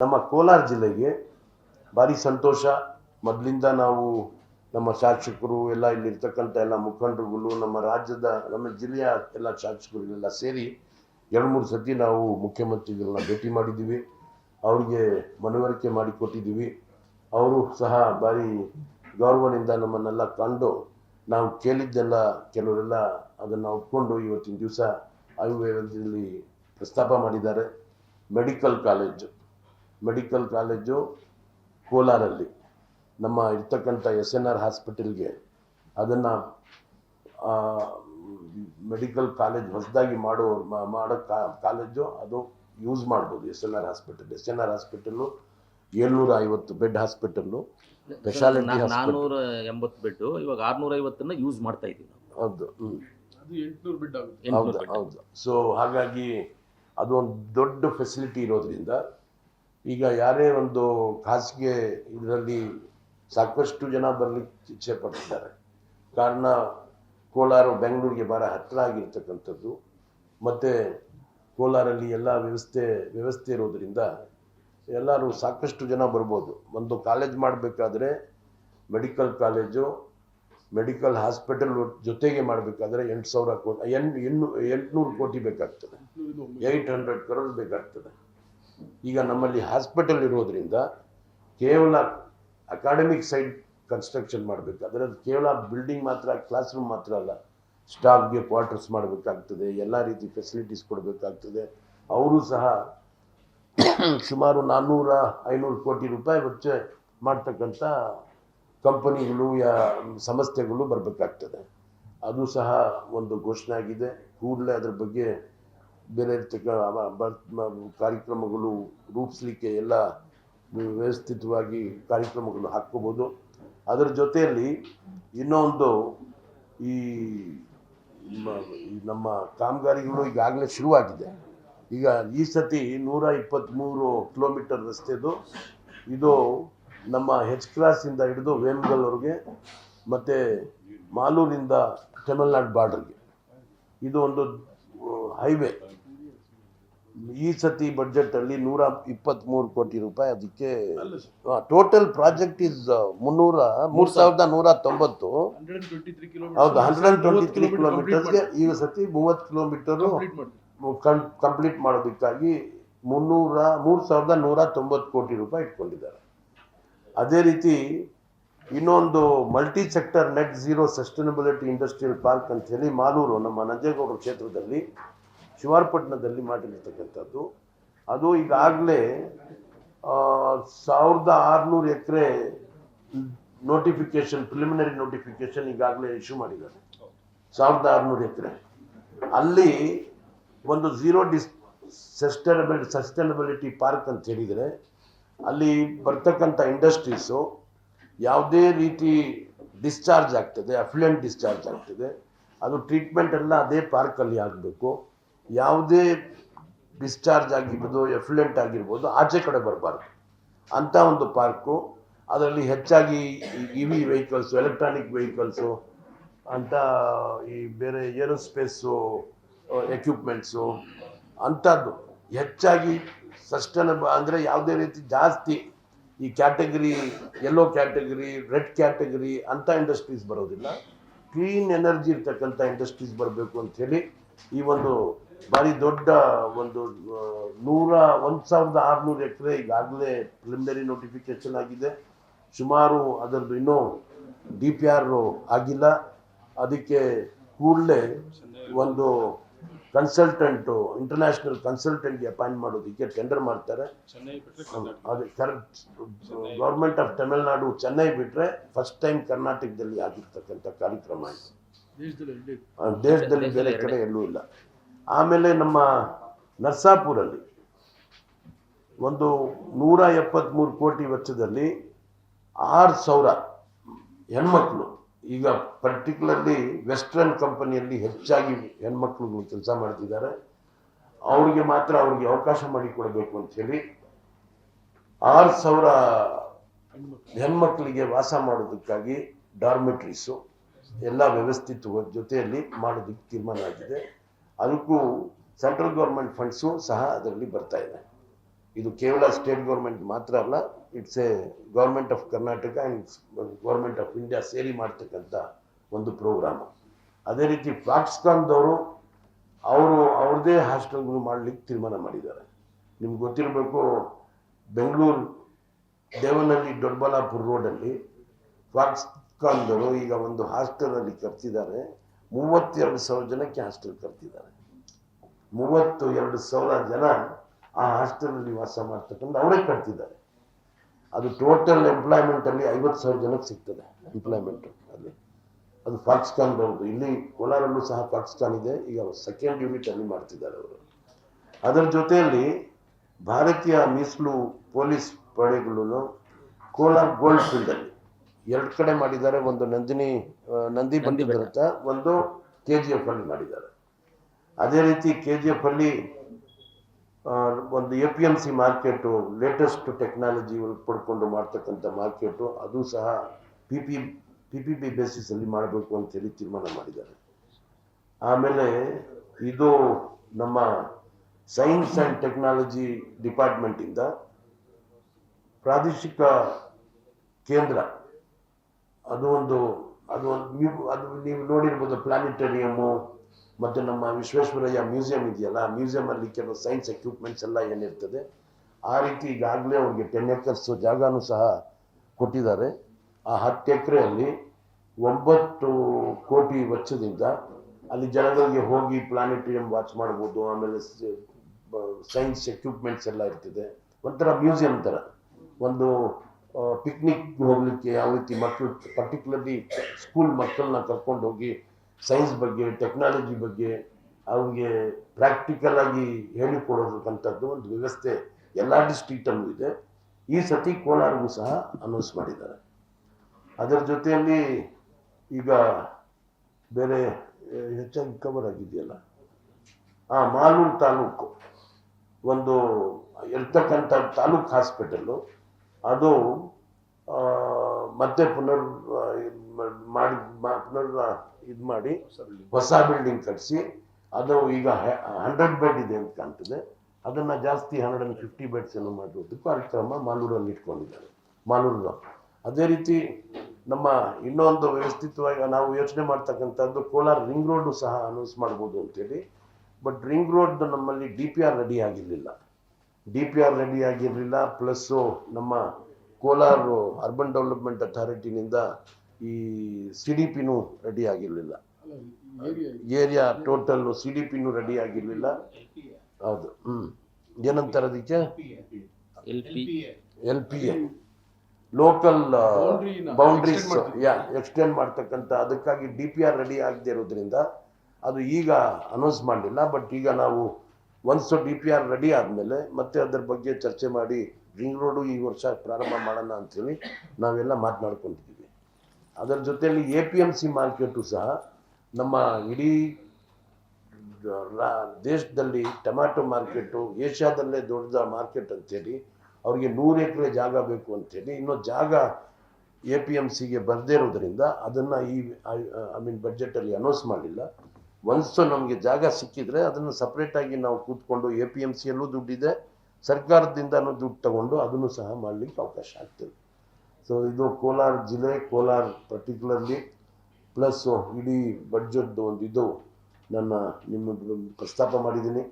ನಮ್ಮ ಕೋಲಾರ ಜಿಲ್ಲೆಗೆ ಭಾರಿ ಸಂತೋಷ. ಮೊದಲಿಂದ ನಾವು ನಮ್ಮ ಶಾಸಕರು ಎಲ್ಲ ಇಲ್ಲಿರ್ತಕ್ಕಂಥ ಎಲ್ಲ ಮುಖಂಡರುಗಳು, ನಮ್ಮ ರಾಜ್ಯದ, ನಮ್ಮ ಜಿಲ್ಲೆಯ ಎಲ್ಲ ಶಾಸಕರುಗಳೆಲ್ಲ ಸೇರಿ ಎರಡು ಮೂರು ಸತಿ ನಾವು ಮುಖ್ಯಮಂತ್ರಿಗಳನ್ನ ಭೇಟಿ ಮಾಡಿದ್ದೀವಿ. ಅವರಿಗೆ ಮನವರಿಕೆ ಮಾಡಿಕೊಟ್ಟಿದ್ದೀವಿ ಅವರು ಸಹ ಭಾರಿ ಗೌರವದಿಂದ ನಮ್ಮನ್ನೆಲ್ಲ ಕಂಡು ನಾವು ಕೇಳಿದ್ದೆಲ್ಲ ಕೆಲವರೆಲ್ಲ ಅದನ್ನು ಒಪ್ಕೊಂಡು ಇವತ್ತಿನ ದಿವಸ ಆಯುರ್ವೇದದಲ್ಲಿ ಪ್ರಸ್ತಾಪ ಮಾಡಿದ್ದಾರೆ. Medical college. ಮೆಡಿಕಲ್ ಕಾಲೇಜು ಕೋಲಾರಲ್ಲಿ ನಮ್ಮ ಇರ್ತಕ್ಕಂಥ ಎಸ್ ಎನ್ ಆರ್ ಹಾಸ್ಪಿಟಲ್ಗೆ ಅದನ್ನು ಮೆಡಿಕಲ್ ಕಾಲೇಜ್ ಹೊಸದಾಗಿ ಮಾಡೋ ಮಾಡೋ ಕಾ- ಕಾಲೇಜು ಅದು ಯೂಸ್ ಮಾಡ್ಬೋದು S N R hospital. S N R hospital ಏಳ್ನೂರ ಐವತ್ತು ಬೆಡ್ ಹಾಸ್ಪಿಟಲ್ಲು ಸ್ಪೆಷಾಲಿಟಿ ನಾನ್ನೂರ ನಾನೂರ ಎಂಬತ್ತು ಬೆಡ್ ಇವಾಗ ಆರ್ನೂರ ಐವತ್ತನ್ನ ಯೂಸ್ ಮಾಡ್ತಾ ಇದ್ದೀವಿ ಹೌದು ಅದು ಎಂಟುನೂರು ಬೆಡ್ ಆಗುತ್ತೆ. ಹೌದು. ಹೌದು. ಸೊ ಹಾಗಾಗಿ ಅದು ಒಂದು ದೊಡ್ಡ ಫೆಸಿಲಿಟಿ ಇರೋದ್ರಿಂದ ಈಗ ಯಾರೇ ಒಂದು ಖಾಸಗಿ ಇದರಲ್ಲಿ ಸಾಕಷ್ಟು ಜನ ಬರಲಿಕ್ಕೆ ಇಚ್ಛೆ ಪಡ್ತಿದ್ದಾರೆ. ಕಾರಣ ಕೋಲಾರ ಬೆಂಗಳೂರಿಗೆ ಭಾರ ಹತ್ತಿರ ಆಗಿರ್ತಕ್ಕಂಥದ್ದು. ಮತ್ತು ಕೋಲಾರಲ್ಲಿ ಎಲ್ಲ ವ್ಯವಸ್ಥೆ ವ್ಯವಸ್ಥೆ ಇರೋದರಿಂದ ಎಲ್ಲರೂ ಸಾಕಷ್ಟು ಜನ ಬರ್ಬೋದು. ಒಂದು ಕಾಲೇಜ್ ಮಾಡಬೇಕಾದ್ರೆ ಮೆಡಿಕಲ್ ಕಾಲೇಜು ಮೆಡಿಕಲ್ ಹಾಸ್ಪಿಟಲ್ ಜೊತೆಗೆ ಮಾಡಬೇಕಾದ್ರೆ ಎಂಟು ಸಾವಿರ ಕೋಟಿ ಎಂಟು ಎಣ್ಣು ಎಂಟುನೂರು ಕೋಟಿ ಬೇಕಾಗ್ತದೆ. ಏಯ್ಟ್ ಹಂಡ್ರೆಡ್ ಕರೋಡ್ ಬೇಕಾಗ್ತದೆ. ಈಗ ನಮ್ಮಲ್ಲಿ ಹಾಸ್ಪಿಟಲ್ ಇರೋದ್ರಿಂದ ಕೇವಲ ಅಕಾಡೆಮಿಕ್ ಸೈಡ್ ಕನ್ಸ್ಟ್ರಕ್ಷನ್ ಮಾಡಬೇಕು. ಅದು ಕೇವಲ ಬಿಲ್ಡಿಂಗ್ ಮಾತ್ರ ಕ್ಲಾಸ್ ರೂಮ್ ಮಾತ್ರ ಅಲ್ಲ. ಸ್ಟಾಫ್ಗೆ ಕ್ವಾರ್ಟರ್ಸ್ ಮಾಡಬೇಕಾಗ್ತದೆ, ಎಲ್ಲ ರೀತಿ ಫೆಸಿಲಿಟೀಸ್ ಕೊಡಬೇಕಾಗ್ತದೆ. ಅವರು ಸಹ ಸುಮಾರು ನಾನ್ನೂರ ಐನೂರು ಕೋಟಿ ರೂಪಾಯಿ ವೆಚ್ಚ ಮಾಡ್ತಕ್ಕಂಥ ಕಂಪನಿಗಳು ಯಾ, ಸಂಸ್ಥೆಗಳು ಬರಬೇಕಾಗ್ತದೆ. ಅದು ಸಹ ಒಂದು ಘೋಷಣೆ ಆಗಿದೆ. ಕೂಡಲೇ ಅದ್ರ ಬಗ್ಗೆ ಬೇರೆ ಕಾರ್ಯಕ್ರಮಗಳು ರೂಪಿಸಲಿಕ್ಕೆ ಎಲ್ಲ ವ್ಯವಸ್ಥಿತವಾಗಿ ಕಾರ್ಯಕ್ರಮಗಳು ಹಾಕ್ಕೋಬೋದು. ಅದರ ಜೊತೆಯಲ್ಲಿ ಇನ್ನೊಂದು ಈ ನಮ್ಮ ಕಾಮಗಾರಿಗಳು ಈಗಾಗಲೇ ಶುರುವಾಗಿದೆ. ಈಗ ಈ ಸತಿ ನೂರ ಇಪ್ಪತ್ತ್ಮೂರು ಕಿಲೋಮೀಟರ್ ರಸ್ತೆದು, ಇದು ನಮ್ಮ ಹೆಚ್ ಕ್ರಾಸಿಂದ ಹಿಡಿದು ವೇಮಗಲ್ವರೆಗೆ ಮತ್ತು ಮಾಲೂರಿಂದ ತಮಿಳ್ನಾಡು ಬಾರ್ಡ್ರಿಗೆ. ಇದು ಒಂದು, ಹೈವೇ. ಈ ಸತಿ ಬಡ್ಜೆಟಲ್ಲಿ ನೂರ ಇಪ್ಪತ್ತ್ಮೂರು ಕೋಟಿ ರೂಪಾಯಿ ಅದಕ್ಕೆ ಅಲ್ಲ ಟೋಟಲ್ ಪ್ರಾಜೆಕ್ಟ್ ಇಸ್ ಮುನ್ನೂರ ಮೂರ್ ಸಾವಿರದ ನೂರ ತೊಂಬತ್ತು. ಹೌದು ಹಂಡ್ರೆಡ್ ಅಂಡ್ ಟ್ವೆಂಟಿ ತ್ರೀ ಈಗ ಸತಿ ಮೂವತ್ತು ಕಿಲೋಮೀಟರ್ ಕಂಪ್ಲೀಟ್ ಮಾಡಿ ಕಂಪ್ಲೀಟ್ ಮಾಡೋದಕ್ಕಾಗಿ ಮುನ್ನೂರ ಮೂರು ಸಾವಿರದ ನೂರ ತೊಂಬತ್ತು ಕೋಟಿ ರೂಪಾಯಿ ಇಟ್ಕೊಂಡಿದ್ದಾರೆ. ಅದೇ ರೀತಿ ಇನ್ನೊಂದು multi sector net zero sustainability industrial park ಅಂತ ಹೇಳಿ ಮಾಲೂರು ನಮ್ಮ ನಂಜೇಗೌಡ ಕ್ಷೇತ್ರದಲ್ಲಿ ಶಿವಾರಪಟ್ಟಣದಲ್ಲಿ ಮಾಡಿರ್ತಕ್ಕಂಥದ್ದು. ಅದು ಈಗಾಗಲೇ ಸಾವಿರದ ಆರುನೂರು ಎಕರೆ ನೋಟಿಫಿಕೇಶನ್ ಪ್ರಿಲಿಮಿನರಿ ನೋಟಿಫಿಕೇಶನ್ ಈಗಾಗಲೇ ಇಶ್ಯೂ ಮಾಡಿದ್ದಾರೆ. ಸಾವಿರದ ಆರುನೂರು ಎಕರೆ. ಅಲ್ಲಿ ಒಂದು ಝೀರೋ ಡಿಸ್ ಸಸ್ಟೈನಬಲ್ ಸಸ್ಟೈನಬಿಲಿಟಿ ಪಾರ್ಕ್ ಅಂತ ಹೇಳಿದರೆ, ಅಲ್ಲಿ ಬರ್ತಕ್ಕಂಥ ಇಂಡಸ್ಟ್ರೀಸು ಯಾವುದೇ ರೀತಿ ಡಿಸ್ಚಾರ್ಜ್ ಆಗ್ತದೆ ಅಫ್ಲುಯೆಂಟ್ ಡಿಸ್ಚಾರ್ಜ್ ಆಗ್ತದೆ, ಅದು ಟ್ರೀಟ್ಮೆಂಟ್ ಎಲ್ಲ ಅದೇ ಪಾರ್ಕಲ್ಲಿ ಆಗಬೇಕು. ಯಾವುದೇ ಡಿಸ್ಚಾರ್ಜ್ ಆಗಿರ್ಬೋದು ಎಫ್ಲೆಂಟ್ ಆಗಿರ್ಬೋದು, ಆಚೆ ಕಡೆ ಬರಬಾರ್ದು. ಅಂಥ ಒಂದು ಪಾರ್ಕು ಅದರಲ್ಲಿ ಹೆಚ್ಚಾಗಿ E V vehicles electronic vehicles ಅಂತ ಈ ಬೇರೆ ಏರೋಸ್ಪೇಸು ಎಕ್ವಿಪ್ಮೆಂಟ್ಸು ಅಂಥದ್ದು. ಹೆಚ್ಚಾಗಿ ಸಸ್ಟೈನಬ ಅಂದರೆ ಯಾವುದೇ ರೀತಿ ಜಾಸ್ತಿ ಈ category yellow category red category ಅಂಥ ಇಂಡಸ್ಟ್ರೀಸ್ ಬರೋದಿಲ್ಲ. ಕ್ಲೀನ್ ಎನರ್ಜಿ ಇರ್ತಕ್ಕಂಥ ಇಂಡಸ್ಟ್ರೀಸ್ ಬರಬೇಕು ಅಂಥೇಳಿ ಈ ಒಂದು ಭಾರಿ ದೊಡ್ಡ ಒಂದು ನೂರ ಒಂದು ಸಾವಿರದ ಆರುನೂರು ಎಕರೆ ಈಗಾಗಲೇ ಪ್ರಿಲಿಮಿನರಿ ನೋಟಿಫಿಕೇಶನ್ ಆಗಿದೆ. ಸುಮಾರು ಅದರದ್ದು ಇನ್ನೂ ಡಿ ಪಿ ಆರ್ ಆಗಿಲ್ಲ. ಅದಕ್ಕೆ ಕೂಡಲೇ ಒಂದು ಕನ್ಸಲ್ಟೆಂಟು ಇಂಟರ್ನ್ಯಾಷನಲ್ ಕನ್ಸಲ್ಟೆಂಟ್ಗೆ ಅಪಾಯಿಂಟ್ ಮಾಡೋದಕ್ಕೆ ಟೆಂಡರ್ ಮಾಡ್ತಾರೆ. ಅದು correct government of Tamil Nadu Chennai ಬಿಟ್ಟರೆ ಫಸ್ಟ್ ಟೈಮ್ ಕರ್ನಾಟಕದಲ್ಲಿ ಆಗಿರ್ತಕ್ಕಂಥ ಕಾರ್ಯಕ್ರಮ ದೇಶದಲ್ಲಿ ಬೇರೆ ಕಡೆ ಎಲ್ಲೂ ಇಲ್ಲ. ಆಮೇಲೆ ನಮ್ಮ ನರ್ಸಾಪುರಲ್ಲಿ ಒಂದು ನೂರ ಎಪ್ಪತ್ತ್ಮೂರು ಕೋಟಿ ವೆಚ್ಚದಲ್ಲಿ ಆರು ಸಾವಿರ ಹೆಣ್ಮಕ್ಳು, ಈಗ ಪರ್ಟಿಕ್ಯುಲರ್ಲಿ ವೆಸ್ಟರ್ನ್ ಕಂಪನಿಯಲ್ಲಿ ಹೆಚ್ಚಾಗಿ ಹೆಣ್ಮಕ್ಳು ಕೆಲಸ ಮಾಡ್ತಿದ್ದಾರೆ. ಅವ್ರಿಗೆ ಮಾತ್ರ ಅವ್ರಿಗೆ ಅವಕಾಶ ಮಾಡಿಕೊಡಬೇಕು ಅಂಥೇಳಿ ಆರು ಸಾವಿರ ಹೆಣ್ಮಕ್ಳಿಗೆ ವಾಸ ಮಾಡೋದಕ್ಕಾಗಿ ಡಾರ್ಮೆಟ್ರೀಸು ಎಲ್ಲ ವ್ಯವಸ್ಥಿತ ಜೊತೆಯಲ್ಲಿ ಮಾಡೋದಕ್ಕೆ ತೀರ್ಮಾನ ಆಗಿದೆ. ಅದಕ್ಕೂ ಸೆಂಟ್ರಲ್ ಗೌರ್ಮೆಂಟ್ ಫಂಡ್ಸು ಸಹ ಅದರಲ್ಲಿ ಬರ್ತಾ ಇದೆ. ಇದು ಕೇವಲ ಸ್ಟೇಟ್ ಗೌರ್ಮೆಂಟ್ ಮಾತ್ರ ಅಲ್ಲ, it's a government of Karnataka and government of India ಸೇರಿ ಮಾಡ್ತಕ್ಕಂಥ ಒಂದು ಪ್ರೋಗ್ರಾಮು. ಅದೇ ರೀತಿ ಫಾಕ್ಸ್ಕಾನ್ದವರು ಅವರು ಅವ್ರದ್ದೇ ಹಾಸ್ಟೆಲ್ಗಳು ಮಾಡಲಿಕ್ಕೆ ತೀರ್ಮಾನ ಮಾಡಿದ್ದಾರೆ. ನಿಮ್ಗೆ ಗೊತ್ತಿರಬೇಕು, ಬೆಂಗಳೂರು ದೇವನಹಳ್ಳಿ ದೊಡ್ಡಬಳ್ಳಾಪುರ ರೋಡಲ್ಲಿ ಫಾಕ್ಸ್ಕಾನ್ದವರು ಈಗ ಒಂದು ಹಾಸ್ಟೆಲಲ್ಲಿ ಕರ್ತಿದ್ದಾರೆ ಮೂವತ್ತೆರಡು ಸಾವಿರ ಜನಕ್ಕೆ ಹಾಸ್ಟೆಲ್ ಕಲ್ತಿದ್ದಾರೆ ಮೂವತ್ತು, ಎರಡು ಸಾವಿರ ಜನ ಆ ಹಾಸ್ಟೆಲಲ್ಲಿ ವಾಸ ಮಾಡ್ತಕ್ಕಂಥ ಅವರೇ ಕಟ್ತಿದ್ದಾರೆ. ಅದು ಟೋಟಲ್ ಎಂಪ್ಲಾಯ್ಮೆಂಟಲ್ಲಿ ಐವತ್ತು ಸಾವಿರ ಜನಕ್ಕೆ ಸಿಗ್ತದೆ ಎಂಪ್ಲಾಯ್ಮೆಂಟು ಅಲ್ಲಿ. ಅದು ಫಾಕ್ಸ್ಕಾನ್ ಬರೋದು. ಇಲ್ಲಿ ಕೋಲಾರಲ್ಲೂ ಸಹ ಪಾಕಿಸ್ತಾನ್ ಇದೆ. ಈಗ ಸೆಕೆಂಡ್ ಯೂನಿಟ್ ಅಲ್ಲಿ ಮಾಡ್ತಿದ್ದಾರೆ ಅವರು. ಅದರ ಜೊತೆಯಲ್ಲಿ ಭಾರತೀಯ ಮೀಸಲು ಪೊಲೀಸ್ ಪಡೆಗಳು ಕೋಲಾರ್ ಗೋಲ್ಡ್ ಫೀಲ್ಡಲ್ಲಿ ಎರಡು ಕಡೆ ಮಾಡಿದ್ದಾರೆ ಒಂದು ನಂದಿನಿ ನಂದಿ ಬಂಡಿ ಬರುತ್ತೆ ಒಂದು ಕೆ ಜಿ ಎಫ್ ಅಲ್ಲಿ ಮಾಡಿದ್ದಾರೆ. ಅದೇ ರೀತಿ ಕೆ ಜಿ ಎಫ್ ಅಲ್ಲಿ ಒಂದು A P M C market latest technology ಪಡ್ಕೊಂಡು ಮಾಡ್ತಕ್ಕಂಥ ಮಾರ್ಕೆಟು ಅದು ಸಹ P P P P P ಬೇಸಿಸಲ್ಲಿ ಮಾಡಬೇಕು ಅಂತೇಳಿ ತೀರ್ಮಾನ ಮಾಡಿದ್ದಾರೆ. ಆಮೇಲೆ ಇದು ನಮ್ಮ ಸೈನ್ಸ್ ಆ್ಯಂಡ್ ಟೆಕ್ನಾಲಜಿ ಡಿಪಾರ್ಟ್ಮೆಂಟಿಂದ ಪ್ರಾದೇಶಿಕ ಕೇಂದ್ರ ಅದು ಒಂದು ಅದು ಒಂದು ನೀವು, ಅದು ನೀವು ನೋಡಿರ್ಬೋದು ಪ್ಲಾನಿಟೋರಿಯಮು, ಮತ್ತು ನಮ್ಮ ವಿಶ್ವೇಶ್ವರಯ್ಯ ಮ್ಯೂಸಿಯಂ ಇದೆಯಲ್ಲ ಮ್ಯೂಸಿಯಮಲ್ಲಿ ಕೆಲವು ಸೈನ್ಸ್ ಎಕ್ವಿಪ್ಮೆಂಟ್ಸ್ ಎಲ್ಲ ಏನಿರ್ತದೆ, ಆ ರೀತಿ ಈಗಾಗಲೇ ಅವ್ರಿಗೆ ಟೆನ್ ಏಕರ್ಸ್ ಜಾಗನೂ ಸಹ ಕೊಟ್ಟಿದ್ದಾರೆ. ಆ ಹತ್ತು ಎಕರೆಯಲ್ಲಿ ಒಂಬತ್ತು ಕೋಟಿ ವೆಚ್ಚದಿಂದ ಅಲ್ಲಿ ಜನಗಳಿಗೆ ಹೋಗಿ ಪ್ಲಾನೆಟರಿಯಂ ವಾಚ್ ಮಾಡ್ಬೋದು, ಆಮೇಲೆ ಸೈನ್ಸ್ ಎಕ್ವಿಪ್ಮೆಂಟ್ಸ್ ಎಲ್ಲ ಇರ್ತದೆ. ಒಂಥರ ಮ್ಯೂಸಿಯಂ ಥರ. ಒಂದು ಪಿಕ್ನಿಕ್ ಹೋಗ್ಲಿಕ್ಕೆ ಯಾವ ರೀತಿ ಮಕ್ಕಳು ಪರ್ಟಿಕ್ಯುಲರ್ಲಿ ಸ್ಕೂಲ್ ಮಕ್ಕಳನ್ನ ಕರ್ಕೊಂಡು ಹೋಗಿ ಸೈನ್ಸ್ ಬಗ್ಗೆ ಟೆಕ್ನಾಲಜಿ ಬಗ್ಗೆ ಅವ್ರಿಗೆ ಪ್ರಾಕ್ಟಿಕಲ್ ಆಗಿ ಹೇಳಿಕೊಡೋದಕ್ಕಂಥದ್ದು ಒಂದು ವ್ಯವಸ್ಥೆ ಎಲ್ಲ ಡಿಸ್ಟ್ರಿಕ್ಟಲ್ಲೂ ಇದೆ. ಈ ಸತಿ ಕೋಲಾರ್ಗೂ ಸಹ ಅನೌನ್ಸ್ ಮಾಡಿದ್ದಾರೆ. ಅದರ ಜೊತೆಯಲ್ಲಿ ಈಗ ಬೇರೆ ಹೆಚ್ಚಾಗಿ ಕವರ್ ಆಗಿದೆಯಲ್ಲ? ಆ, ಮಾಲೂರು ತಾಲೂಕು ಒಂದು ಇರ್ತಕ್ಕಂಥ ತಾಲೂಕ್ ಹಾಸ್ಪಿಟಲ್ಲು ಅದು ಮತ್ತೆ ಪುನರ್ ಮಾಡಿ ಪುನರ್ ಇದು ಮಾಡಿ ಹೊಸ ಬಿಲ್ಡಿಂಗ್ ಕಟ್ಟಿಸಿ ಅದು ಈಗ ಹಂಡ್ರೆಡ್ ಬೆಡ್ ಇದೆ ಅಂತ ಕಾಣ್ತದೆ. ಅದನ್ನು ಜಾಸ್ತಿ ಹಂಡ್ರೆಡ್ ಆ್ಯಂಡ್ ಫಿಫ್ಟಿ ಬೆಡ್ಸ್ ಏನೋ ಮಾಡುವುದಕ್ಕೂ ಕಾರ್ಯಕ್ರಮ ಮಾಲೂರಲ್ಲಿ ಇಟ್ಕೊಂಡಿದ್ದಾರೆ. ಮಾಲೂರು ಅದೇ ರೀತಿ ನಮ್ಮ ಇನ್ನೊಂದು ವ್ಯವಸ್ಥಿತವಾಗಿ ನಾವು ಯೋಚನೆ ಮಾಡ್ತಕ್ಕಂಥದ್ದು ಕೋಲಾರ ರಿಂಗ್ ರೋಡು ಸಹ ಅನೌನ್ಸ್ ಮಾಡ್ಬೋದು ಅಂತೇಳಿ. ಬಟ್ ರಿಂಗ್ ರೋಡ್ ನಮ್ಮಲ್ಲಿ ಡಿ ಪಿ ಆರ್ ರೆಡಿ ಆಗಿರಲಿಲ್ಲ. ಡಿ ಪಿ ಆರ್ ರೆಡಿ ಆಗಿರಲಿಲ್ಲ ಪ್ಲಸ್ಸು ನಮ್ಮ ಕೋಲಾರ ಅರ್ಬನ್ ಡೆವಲಪ್ಮೆಂಟ್ ಅಥಾರಿಟಿನಿಂದ ಈ ಸಿ ಡಿ ಪಿನೂ ರೆಡಿ ಆಗಿರಲಿಲ್ಲ. ಏರಿಯಾ ಟೋಟಲ್ ಸಿ ಡಿ ಪಿನೂ ರೆಡಿ ಆಗಿರಲಿಲ್ಲ. ಹೌದು ಹ್ಞೂ ಏನಂತಾರೆ ಅದಕ್ಕೆ? L P L P A. Local boundaries yeah extend ಮಾಡ್ತಕ್ಕಂಥ ಅದಕ್ಕಾಗಿ ಡಿ ಪಿ ಆರ್ ರೆಡಿ ಆಗದೆ ಇರೋದ್ರಿಂದ ಅದು ಈಗ ಅನೌನ್ಸ್ ಮಾಡಲಿಲ್ಲ ಬಟ್ ಈಗ ನಾವು once D P R ready ಆದಮೇಲೆ ಮತ್ತೆ ಅದ್ರ ಬಗ್ಗೆ ಚರ್ಚೆ ಮಾಡಿ ರಿಂಗ್ ರೋಡು ಈ ವರ್ಷ ಪ್ರಾರಂಭ ಮಾಡೋಣ ಅಂಥೇಳಿ ನಾವೆಲ್ಲ ಮಾತನಾಡ್ಕೊಂಡಿದ್ದೀವಿ. ಅದರ ಜೊತೆಯಲ್ಲಿ A P M C market ಸಹ ನಮ್ಮ ಇಡೀ ದೇಶದಲ್ಲಿ ಟೊಮ್ಯಾಟೊ ಮಾರ್ಕೆಟು ಏಷ್ಯಾದಲ್ಲೇ ದೊಡ್ಡ ಮಾರ್ಕೆಟ್ ಅಂತೇಳಿ ಅವ್ರಿಗೆ ನೂರು ಎಕರೆ ಜಾಗ ಬೇಕು ಅಂತೇಳಿ ಇನ್ನೂ ಜಾಗ ಎ ಪಿ ಎಂ ಸಿಗೆ ಬರದೇ ಇರೋದ್ರಿಂದ ಅದನ್ನು ಈ ಐ ಮೀನ್ ಬಡ್ಜೆಟಲ್ಲಿ ಅನೌನ್ಸ್ ಮಾಡಿಲ್ಲ. ಒನ್ಸ್ ನಮಗೆ ಜಾಗ ಸಿಕ್ಕಿದ್ರೆ ಅದನ್ನು ಸಪ್ರೇಟಾಗಿ ನಾವು ಕೂತ್ಕೊಂಡು ಎ ಪಿ ಎಂ ಸಿಯಲ್ಲೂ ದುಡ್ಡಿದೆ, ಸರ್ಕಾರದಿಂದನೂ ದುಡ್ಡು ತಗೊಂಡು ಅದನ್ನು ಸಹ ಮಾಡಲಿಕ್ಕೆ ಅವಕಾಶ ಆಗ್ತದೆ. ಸೊ ಇದು ಕೋಲಾರ ಜಿಲ್ಲೆ, ಕೋಲಾರ ಪರ್ಟಿಕ್ಯುಲರ್ಲಿ ಪ್ಲಸ್ಸು ಇಡೀ ಬಡ್ಜೆಟ್ದು ಒಂದು ಇದು ನನ್ನ ನಿಮ್ಮ ಪ್ರಸ್ತಾಪ ಮಾಡಿದ್ದೀನಿ.